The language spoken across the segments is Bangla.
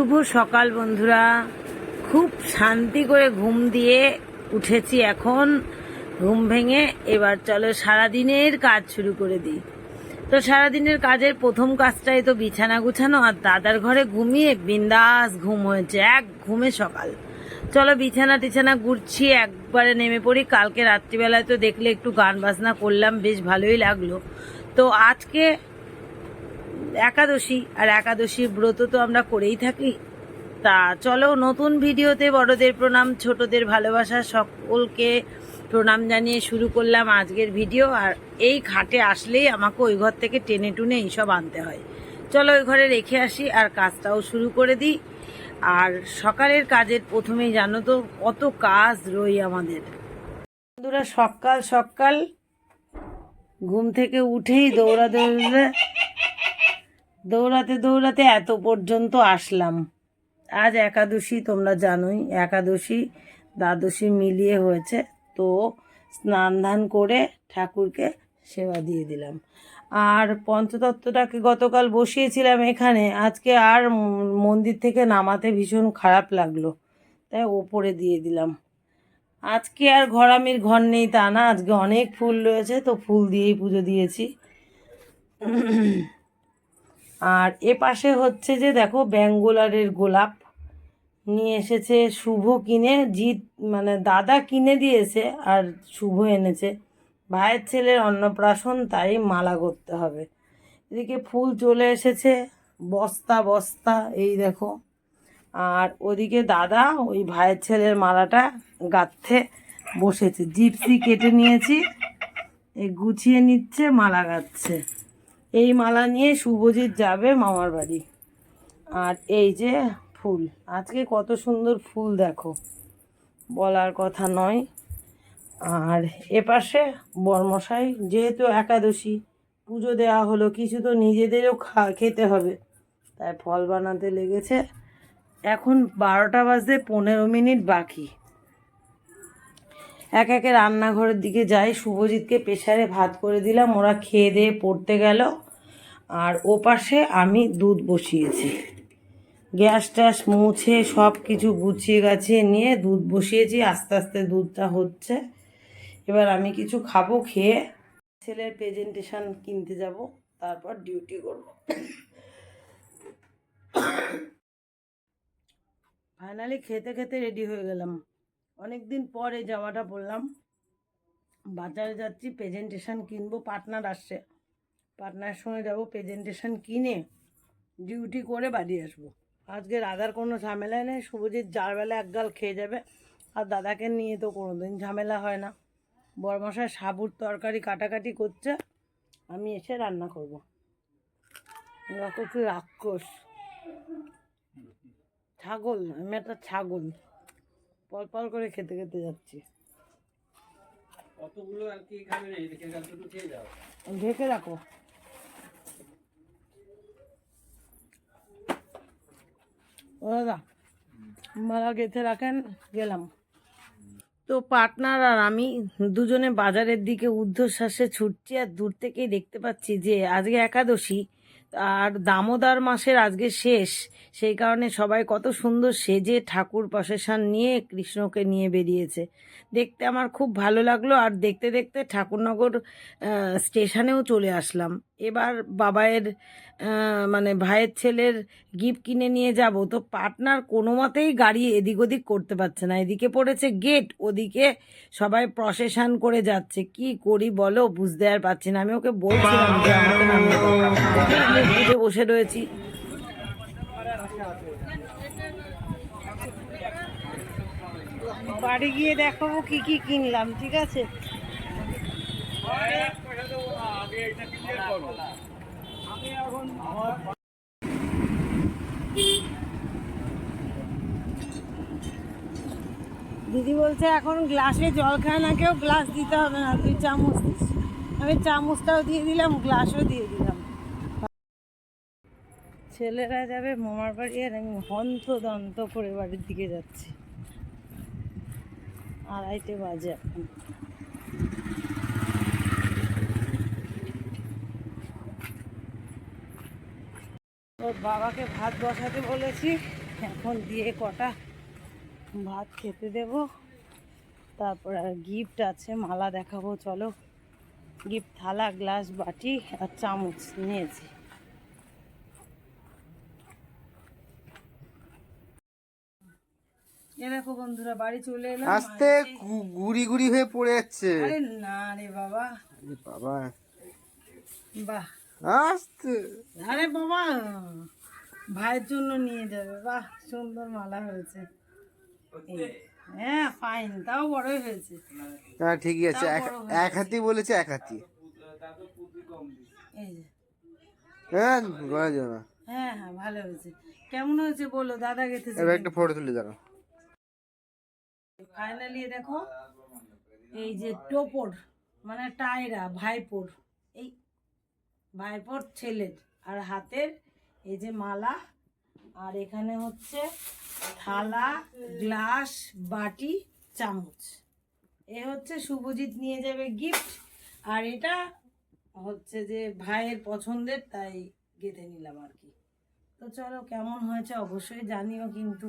শুভ সকাল বন্ধুরা। খুব শান্তি করে ঘুম দিয়ে উঠেছি এখন। ঘুম ভেঙে এবার চলো সারাদিনের কাজ শুরু করে দিই। তো সারাদিনের কাজের প্রথম কাজটাই তো বিছানা গুছানো আর দাদার ঘরে ঘুমিয়ে বিন্দাস ঘুম হয়েছে, এক ঘুমে সকাল। চলো বিছানা টিছানা গুড়ছি একবারে নেমে পড়ি। কালকে রাত্রিবেলায় তো দেখলে একটু গান বাজনা করলাম, বেশ ভালোই লাগল। তো আজকে একাদশী, আর একাদশীর ব্রত তো আমরা করেই থাকি। তা চলো, নতুন ভিডিওতে বড়দের প্রণাম, ছোটদের ভালোবাসা, সকলকে প্রণাম জানিয়ে শুরু করলাম আজকের ভিডিও। আর এই খাটে আসলেই আমাকে ওই ঘর থেকে টেনে টুনে এইসব আনতে হয়। চলো, ওই ঘরে রেখে আসি আর কাজটাও শুরু করে দিই। আর সকালের কাজের প্রথমেই জানো তো, কত কাজ রই আমাদের। বন্ধুরা, সকাল সকাল ঘুম থেকে উঠেই দৌড়া দৌড়ে দৌড়াতে দৌড়াতে এত পর্যন্ত আসলাম। আজ একাদশী, তোমরা জানোই, একাদশী দ্বাদশী মিলিয়ে হয়েছে। তো স্নান ধান করে ঠাকুরকে সেবা দিয়ে দিলাম। আর পঞ্চতত্ত্বটাকে গতকাল বসিয়েছিলাম এখানে। আজকে আর মন্দির থেকে নামাতে ভীষণ খারাপ লাগল। তাই ওপরে দিয়ে দিলাম। আজকে আর ঘরামির ঘর নেই তা না। আজকে অনেক ফুল রয়েছে, তো ফুল দিয়েই পুজো দিয়েছি। আর এ পাশে হচ্ছে যে দেখো ব্যাঙ্গোলারের গোলাপ নিয়ে এসেছে, শুভ কিনে, জিৎ মানে দাদা কিনে দিয়েছে আর শুভ এনেছে। ভাইয়ের ছেলের অন্নপ্রাশন, তাই মালা করতে হবে। এদিকে ফুল চলে এসেছে, বস্তা বস্তা, এই দেখো। আর ওদিকে দাদা, ওই ভাইয়ের ছেলের মালাটা গাঁথতে বসেছে। জিপসি কেটে নিয়েছি এই গুছিয়ে নিচ্ছে, মালা গাচ্ছে এই মালা নিয়ে শুভজিৎ যাবে মামার বাড়ি। আর এই যে ফুল। আজকে কত সুন্দর ফুল দেখো। বলার কথা নয়। আর এপাশে বর্মশাই, যেহেতু একাদশী, পুজো দেওয়া হলো, কিছু তো নিজেদেরও খা, খেতে হবে। তাই ফল বানাতে লেগেছে। এখন বারোটা বাজতে পনেরো মিনিট বাকি। এক একে রান্নাঘরের দিকে যাই, শুভজিৎকে প্রেশারে ভাত করে দিলাম, ওরা খেয়ে দিয়ে পড়তে গেল। আর ও পাশে আমি দুধ বসিয়েছি। গ্যাস ট্যাস মুছে সব কিছু গুছিয়ে গাছিয়ে নিয়ে দুধ বসিয়েছি, আস্তে আস্তে দুধটা হচ্ছে। এবার আমি কিছু খাব, খেয়ে ছেলের প্রেজেন্টেশন কিনতে যাব, তারপর ডিউটি করব। ফাইনালি খেতে খেতে রেডি হয়ে গেলাম। অনেক দিন পরে জামাটা পরলাম বাজারে যাচ্ছি প্রেজেন্টেশন কিনবো। পার্টনার আসছে। পার্টনার সঙ্গে যাব প্রেজেন্টেশন কিনে ডিউটি করে বাড়ি আসব। আজকে দাদার কোনো ঝামেলা নেই। শুভজিৎ যার বেলা একগাল খেয়ে যাবে। আর দাদাকে নিয়ে তো কোনো দিন ঝামেলা হয় না। বরমশাই সাবুর তরকারি কাটাকাটি করছে। আমি এসে রান্না করব। রাক্ষস। ছাগল, আমি একটা ছাগল। পল করে খেতে খেতে যাচ্ছি। কতগুলো আর কি খাবে না এদিকে গাল দুটো খেয়ে যাও। ঢেকে রাখো। ও দাদা মালা গেঁথে রাখেন গেলাম। তো পার্টনার আর আমি দুজনে বাজারের দিকে ঊর্ধ্বশ্বাসে ছুটছি আর দূর থেকেই দেখতে পাচ্ছি যে আজকে একাদশী। আর দামোদর মাসের আজকে শেষ। সেই কারণে সবাই কত সুন্দর সেজে ঠাকুর প্রসেশন নিয়ে কৃষ্ণকে নিয়ে বেরিয়েছে। দেখতে আমার খুব ভালো লাগল আর দেখতে দেখতে ঠাকুরনগর স্টেশনেও চলে আসলাম। এবার বাবায়ের মানে ভাইয়ের ছেলের গিফট কিনে নিয়ে যাব তো পার্টনার কোনো মতেই গাড়ি এদিক ওদিক করতে পারছে না। এদিকে পড়েছে গেট ওদিকে সবাই প্রসেশন করে যাচ্ছে। কি করি বলো? বুঝতে আর পারছি না। আমি ওকে বলছিলাম যে আমাকে নামিয়ে বুঝে বসে রয়েছি। বাড়ি গিয়ে দেখাবো কি কি কিনলাম ঠিক আছে? দিদি বলছে, এখন গ্লাসে জল খায় না কেউ, গ্লাস দিতে হবে না, তুই চামচ দিস। আমি চামচটাও দিয়ে দিলাম, গ্লাসও দিয়ে দিলাম। ছেলেরা যাবে মামার বাড়ি আর আমি হন্ত দন্ত করে বাড়ির দিকে যাচ্ছি। আড়াইটে বাজে এখন। বাবাকে ভাত বসাতে বলেছি। এখন দিয়ে কটা ভাত খেতে দেব। তারপর গিফট আছে মালা দেখাবো চলো। গিফট থালা গ্লাস বাটি আর চামচ নিয়েছি। এ দেখো বন্ধুরা বাড়ি চলে এলাম। আস্তে গুড়ি গুড়ি হয়ে পড়ে যাচ্ছে। আরে না রে বাবা। বাবা। বাহ। আস্তে। আরে বাবা ভাইয়ের জন্য নিয়ে যাবে। বাহ সুন্দর মালা হয়েছে। হ্যাঁ ফাইন তাও বড়ই হয়েছে। হ্যাঁ ঠিকই আছে এক এক হাতি বলেছে এক হাতি। এই যে। হ্যাঁ বলা যাবে হ্যাঁ হ্যাঁ ভালো হয়েছে। কেমন হয়েছে বলো দাদা গেতেছে এবার একটা ফটো তুলে দাঁড়াও। ফাইনালি দেখো এই যে টোপর মানে টায়রা ভাইপোর। ভাইপোর ছেলের। আর হাতের এই যে মালা আর এখানে হচ্ছে থালা গ্লাস বাটি চামচ। এ হচ্ছে শুভজিৎ নিয়ে যাবে গিফট আর এটা হচ্ছে যে ভাইয়ের পছন্দের তাই গেঁথে নিলাম আর কি। তো চলো কেমন হয়েছে অবশ্যই জানিও কিন্তু।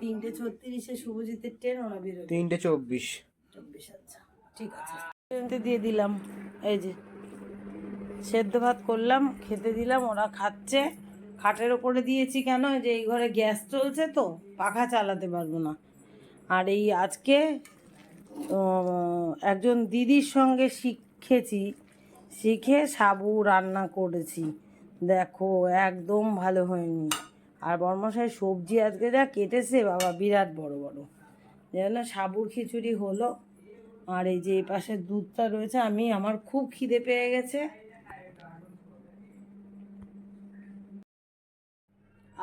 তিনটে ছত্রিশে শুভজিতের ট্রেন ওরা বেরোবে। তিনটে চব্বিশ। চব্বিশ আচ্ছা। ঠিক আছে। দিয়ে দিলাম। এই যে সেদ্ধ ভাত করলাম, খেতে দিলাম, ওরা খাচ্ছে। খাটের ওপরে দিয়েছি কেন? যে এই ঘরে গ্যাস চলছে তো, পাখা চালাতে পারব না। আর এই আজকে একজন দিদির সঙ্গে শিখেছি, শিখে সাবু রান্না করেছি। দেখো, একদম ভালো হয়নি। আর বর্মশাই সবজি আজকে যা কেটেছে, বাবা, বিরাট বড় বড়। যেন সাবুর খিচুড়ি হলো। আর এই যে এই পাশে দুধটা রয়েছে, আমি, আমার খুব খিদে পেয়ে গেছে।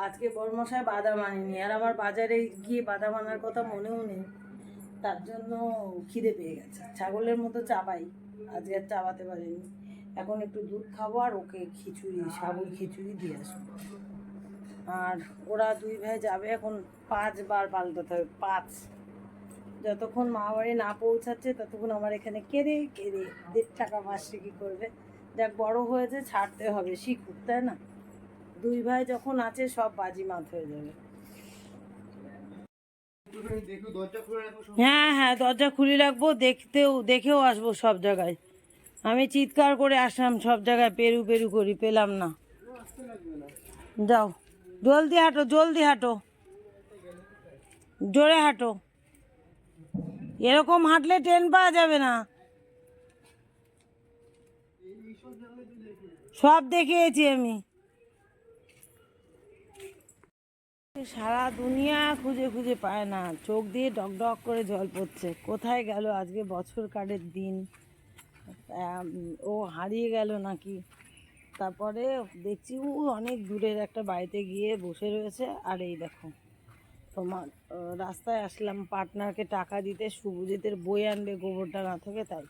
আজকে বর্মশাই বাদাম আনিনি। আর আমার বাজারে গিয়ে বাদাম আনার কথা মনেও নেই। তার জন্য খিদে পেয়ে গেছে। ছাগলের মতো চাবাই আজকে আর চাবাতে পারিনি। এখন একটু দুধ খাব আর ওকে খিচুড়ি, সাবুর খিচুড়ি দিয়ে আসব। আর ওরা দুই ভাই যাবে এখন পাঁচবার পাল্টাতে হবে, পাঁচ। যতক্ষণ মা বাড়ি না পৌঁছাচ্ছে, ততক্ষণ আমার এখানে কেড়ে কেড়ে দেড় টাকা মাসে কি করবে। যাক, বড় হয়েছে, ছাড়তে হবে, শিখুক, তাই না? দুই ভাই যখন আছে, সব বাজি মাত হয়ে যাবে। হ্যাঁ হ্যাঁ দরজা খুলে রাখব, দেখতেও, দেখেও আসব সব জায়গায়। আমি চিৎকার করে আসলাম, সব জায়গায় পেরু পেরু করি, পেলাম না। যাও, জলদি হাঁটো জলদি হাঁটো। জোরে হাঁটো। এরকম হাঁটলে ট্রেন পাওয়া যাবে না। সব দেখিয়েছি আমি। সারা দুনিয়া খুঁজে খুঁজে পায় না। চোখ দিয়ে ডক ডক করে জল পড়ছে। কোথায় গেল আজকে বছর কাটের দিন? ও হারিয়ে গেল নাকি? তারপরে দেখছি ও অনেক দূরের একটা বাড়িতে গিয়ে বসে রয়েছে। আর এই দেখো, তোমার রাস্তায় আসলাম। পার্টনারকে টাকা দিতে শুভজিতের বই আনবে গোবরডাঙ্গা থেকে তাই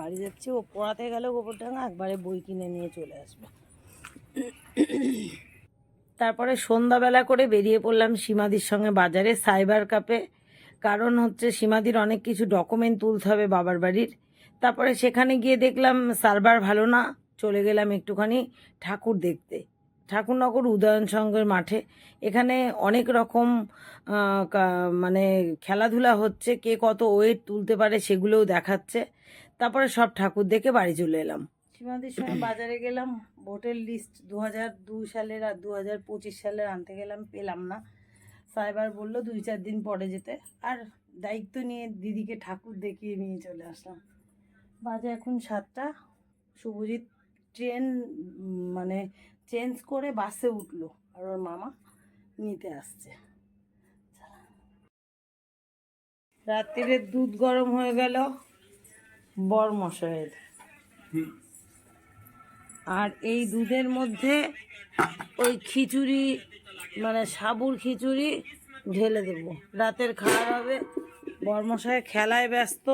বাড়ি যাচ্ছি। ও পড়াতে গেল গোবরডাঙ্গা, একবারে বই কিনে নিয়ে চলে আসবে। তারপরে সন্ধ্যাবেলা করে বেরিয়ে পড়লাম সীমাদির সঙ্গে বাজারে সাইবার কাপে। কারণ হচ্ছে সীমাদির অনেক কিছু ডকুমেন্ট তুলতে হবে বাবার বাড়ির। তারপরে সেখানে গিয়ে দেখলাম সার্ভার ভালো না, চলে গেলাম একটুখানি ঠাকুর দেখতে। ঠাকুরনগর উদয়ন সংঘের মাঠে। এখানে অনেক রকম মানে খেলাধুলা হচ্ছে, কে কত ওয়েট তুলতে পারে সেগুলোও দেখাচ্ছে। তারপরে সব ঠাকুর দেখে বাড়ি চলে এলাম। সীমাদির সঙ্গে বাজারে গেলাম, ভোটের লিস্ট দু হাজার দুই সালের আর দু হাজার পঁচিশ সালের আনতে গেলাম, পেলাম না। সাইবার বলল দুই চার দিন পরে যেতে। আর দায়িত্ব নিয়ে দিদিকে ঠাকুর দেখিয়ে নিয়ে চলে আসলাম। বাজে এখন সাতটা। শুভজিৎ ট্রেন মানে চেঞ্জ করে বাসে উঠল আর ওর মামা নিতে আসছে। রাত্রিরে দুধ গরম হয়ে গেল, বর মশাইয়ের। আর এই দুধের মধ্যে ওই খিচুড়ি মানে সাবুর খিচুড়ি ঢেলে দেবো। রাতের খাওয়া হবে। বর্মশায় খেলায় ব্যস্ত।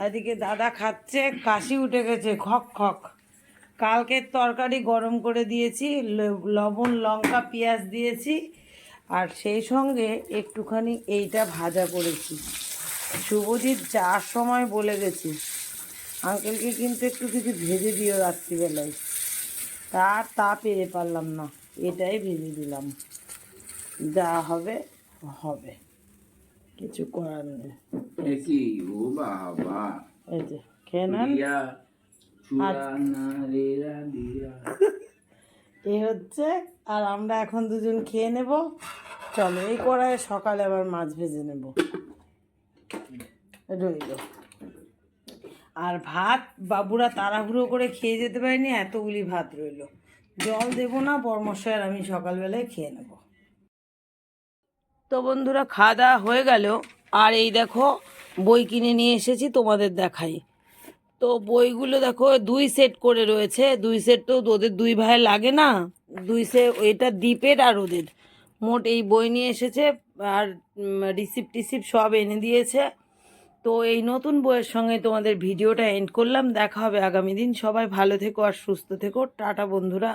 এদিকে দাদা খাচ্ছে, কাশি উঠে গেছে, খক খক। কালকের তরকারি গরম করে দিয়েছি লবণ, লঙ্কা, পেঁয়াজ দিয়েছি। আর সেই সঙ্গে একটুখানি এইটা ভাজা করেছি। শুভজিৎ যাওয়ার সময় বলে গেছি আঙ্কেলকে কিন্তু একটু কিছু ভেজে দিও রাত্রিবেলায়। তার তা পেরে পারলাম না এটাই ভেজে দিলাম। যা হবে হবে। কিছু করার নেই। এ ও বাবা। এই যে খেয়ে নেন। এই হচ্ছে আর আমরা এখন দুজন খেয়ে নেব। চলো এই কড়াই সকালে আবার মাছ ভেজে নেব। রইল। আর ভাত বাবুরা তাড়াহুড়ো করে খেয়ে যেতে পারেনি, এতগুলি ভাত রইল। জল দেবো না বর্মশাই আর আমি সকালবেলায় খেয়ে নেব। তো বন্ধুরা, খাওয়া দাওয়া হয়ে গেল। আর এই দেখো, বই কিনে নিয়ে এসেছি, তোমাদের দেখাই। তো বইগুলো দেখো, দুই সেট করে রয়েছে। দুই সেট তো ওদের দুই ভাই লাগে না। দুই সে, এটা দ্বীপের আর ওদের। মোট এই বই নিয়ে এসেছে, আর রিসিপ্ট টিসিপ্ট সব এনে দিয়েছে। তো এই নতুন বইয়ের সঙ্গে তোমাদের ভিডিওটা এন্ড করলাম। দেখা হবে আগামী দিন। সবাই ভালো থেকো আর সুস্থ থেকো। টাটা বন্ধুরা।